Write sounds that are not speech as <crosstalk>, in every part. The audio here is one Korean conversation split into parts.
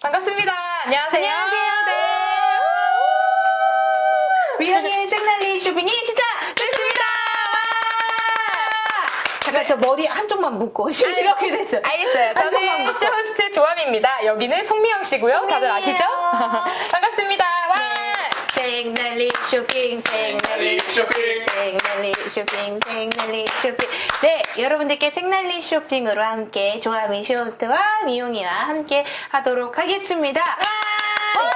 반갑습니다. 안녕하세요. 안녕하세요. 네. 위영이의 생날리 쇼핑이 시작됐습니다. 잠깐 저 머리 한쪽만 묶고 지금 이렇게 됐어요. 알겠어요. 한쪽만 저는 묶고. 쇼 호스트 조함입니다. 여기는 송미영 씨고요. 다들 송미영이에요. 아시죠? <laughs> 반갑습니다. 와! 생날리 쇼핑, 생날리 쇼핑. 생날리 쇼핑, 생날리 쇼핑. 네, 여러분들께 생날리 쇼핑으로 함께 조아미 쇼호스트와 미용이와 함께 하도록 하겠습니다. 와!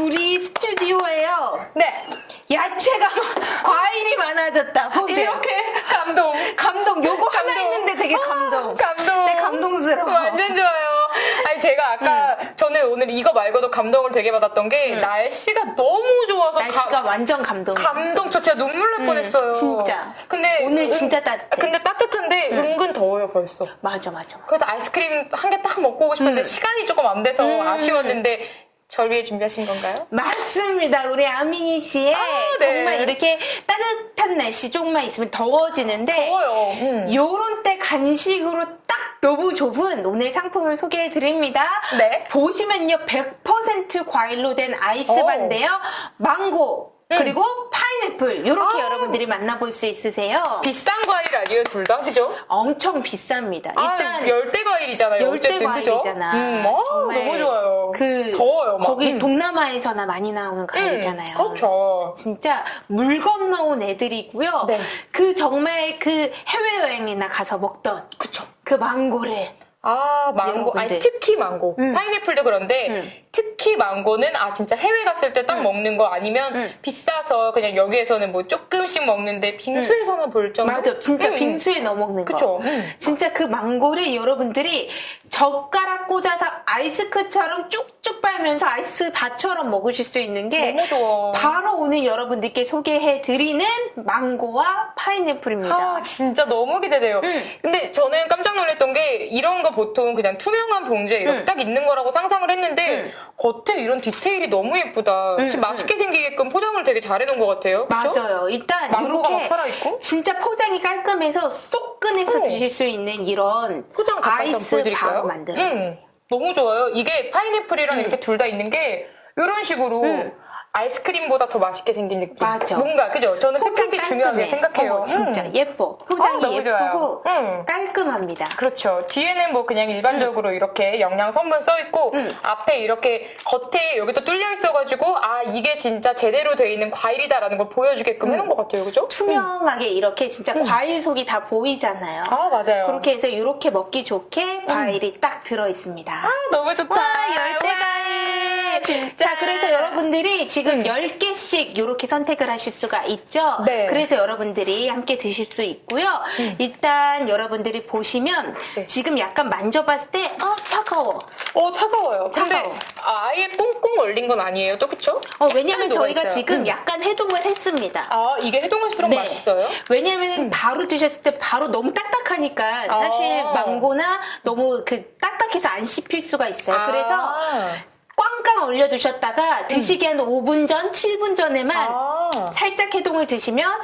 우리 스튜디오에요. 네. 야채가 <laughs> 과일이 많아졌다. 보세요. 이렇게 감동. 감동. 요거 하나 감동. 있는데 되게 감동. 감동. 네, 감동스러워. 완전 좋아요. 아니, 제가 아까, 저는 오늘 이거 말고도 감동을 되게 받았던 게, 음. 날씨가 너무 좋아서 날씨가 가- 완전 감동. 감동, 저 진짜 눈물 날 음, 뻔했어요. 진짜. 근데 오늘 은- 진짜 따뜻해. 근데 따뜻한데 음. 은근 더워요 벌써. 맞아, 맞아. 그래서 아이스크림 한 개 딱 먹고 오고 싶었는데 음. 시간이 조금 안 돼서 음. 아쉬웠는데 절 위해 준비하신 건가요? 맞습니다. 우리 아밍이 씨의 아, 네. 정말 이렇게 따뜻한 날씨 조금만 있으면 더워지는데 더워요. 음. 요런 때 간식으로 딱 너무 좁은 오늘 상품을 소개해 드립니다. 네. 보시면요 100% 과일로 된 아이스바인데요. 망고 음. 그리고 파인애플 이렇게 아. 여러분들이 만나볼 수 있으세요. 비싼 과일 아니에요 둘 다? 그죠? 엄청 비쌉니다. 일단 아, 열대 과일이잖아요. 열대? 과일이잖아. 음, 아, 정말 너무 좋아요. 그 더워요. 막. 거기 음. 동남아에서나 많이 나오는 과일이잖아요. 음, 그렇죠. 진짜 물 건너온 애들이고요. 네. 그 정말 그 해외 여행이나 가서 먹던 그쵸. 그 망고를 아, 망고. 여러분들. 아니, 특히 망고. 음. 파인애플도 그런데, 음. 특히 망고는, 아, 진짜 해외 갔을 때딱 음. 먹는 거 아니면, 음. 비싸서 그냥 여기에서는 뭐 조금씩 먹는데, 빙수에서는 볼 정도? 맞아 진짜 음. 빙수에 넣어 먹는 거. 그쵸. 음. 진짜 그 망고를 여러분들이 젓가락 꽂아서 아이스크처럼 쭉쭉 빨면서 아이스 바처럼 먹으실 수 있는 게 너무 좋아. 바로 오늘 여러분들께 소개해 드리는 망고와 파인애플입니다. 아, 진짜 너무 기대돼요. 음. 근데 저는 깜짝 놀랐던 게 이런 거 보통 그냥 투명한 봉지에 이렇게 음. 딱 있는 거라고 상상을 했는데 음. 겉에 이런 디테일이 너무 예쁘다. 음, 지금 맛있게 생기게끔 포장을 되게 잘해놓은 것 같아요. 그쵸? 맞아요. 일단 망고가 막 살아있고 진짜 포장이 깔끔해서 쏙 꺼내서 어. 드실 수 있는 이런 포장 아이스? 바로 만들어요. 음, 너무 좋아요. 이게 파인애플이랑 음. 이렇게 둘 다 있는 게 이런 식으로 음. 아이스크림보다 더 맛있게 생긴 느낌. 맞아. 뭔가 그죠? 저는 포장 패키지 중요하게. 생각해요. 어머, 진짜 음. 예뻐. 아, 포장이 너무 예쁘고. 음. 깔끔합니다. 그렇죠. 뒤에는 뭐 그냥 일반적으로 이렇게 영양 성분 써 있고 음. 앞에 이렇게 겉에 여기 또 뚫려 있어가지고 아 이게 진짜 제대로 돼 있는 과일이다라는 걸 보여주게끔 음. 해놓은 것 같아요, 그죠? 투명하게 이렇게 진짜 음. 과일 속이 다 보이잖아요. 아 맞아요. 그렇게 해서 이렇게 먹기 좋게 과일이 딱 들어 있습니다. 아 너무 좋다. 와, 열대 과일! 진짜. 자, 그래서 여러분들이 지금 10개씩 이렇게 선택을 하실 수가 있죠? 네. 그래서 여러분들이 함께 드실 수 있고요. 음. 일단 여러분들이 보시면 네. 지금 약간 만져봤을 때, 어, 차가워. 어 차가워요. 차가워. 근데 아예 꽁꽁 얼린 건 아니에요, 또 그쵸? 어, 왜냐면 저희가 있어요. 지금 음. 약간 해동을 했습니다. 아 이게 해동할수록 네. 맛있어요? 왜냐면 음. 바로 드셨을 때 바로 너무 딱딱하니까 사실 아. 망고나 너무 그 딱딱해서 안 씹힐 수가 있어요. 아. 그래서 꽝꽝 올려두셨다가 드시기 한 5분 전, 7분 전에만 아. 살짝 해동을 드시면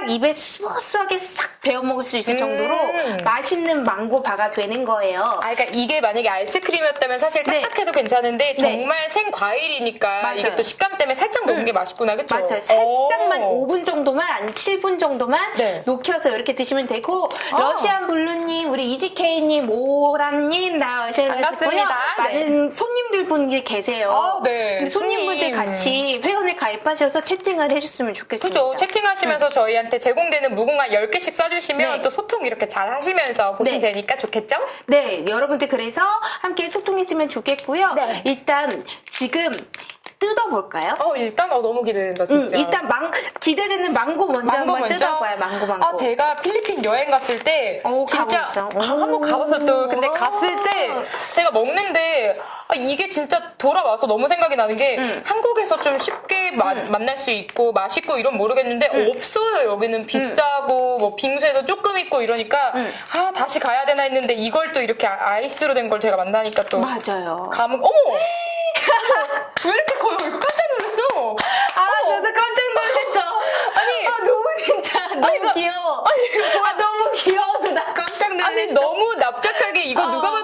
딱 입에 스무스하게 싹 베어 먹을 수 있을 음. 정도로 맛있는 망고 바가 되는 거예요. 아, 그러니까 이게 만약에 아이스크림이었다면 사실 네. 딱딱해도 괜찮은데 네. 정말 생 과일이니까 맞아요. 이게 또 식감 때문에 살짝 녹는 음. 게 맛있구나, 그쵸? 맞아요. 살짝만 오. 5분 정도만, 아니 7분 정도만 네. 녹여서 이렇게 드시면 되고, 아. 러시안 블루님, 우리 이지케이님, 오람님 나오셨고요. 많은 손님들 분이 계세요. 아, 네. 손님분들 손님. 같이 회원에 가입하셔서 채팅을 해주셨으면 좋겠습니다. 그죠. 채팅하시면서 저희한테 제공되는 무궁화 10개씩 쏴주시면 네. 또 소통 이렇게 잘 하시면서 보시면 네. 되니까 좋겠죠? 네, 여러분들 그래서 함께 소통했으면 좋겠고요. 네. 일단 지금 뜯어볼까요? 어, 일단, 어, 너무 기대된다, 음, 진짜. 일단 망, 기대되는 망고 먼저 망고 한번 먼저? 뜯어봐요, 망고 망고. 아, 제가 필리핀 여행 갔을 때 오, 진짜 가보셨어? 아, 한번 가봤어 또. 근데 오. 갔을 때 제가 먹는데 아, 이게 진짜 돌아와서 너무 생각이 나는 게 음. 한국에서 좀 쉽게 마- 음. 만날 수 있고 맛있고 이런 모르겠는데 음. 없어요. 여기는 비싸고 뭐 빙수에도 조금 있고 이러니까 음. 아 다시 가야 되나 했는데 이걸 또 이렇게 아- 아이스로 된 걸 제가 만나니까 또 맞아요. 감흥 어머, 왜 이렇게 커요? 깜짝 놀랐어. 아, 어머. 나도 깜짝 놀랐어. 아니, 아, 너무 진짜 너무 아니, 이거- 귀여워. 아니, 이거 아, 너무 귀여워서 나 깜짝 놀랐어. 아니 너무 납작하게 이거 어. 누가.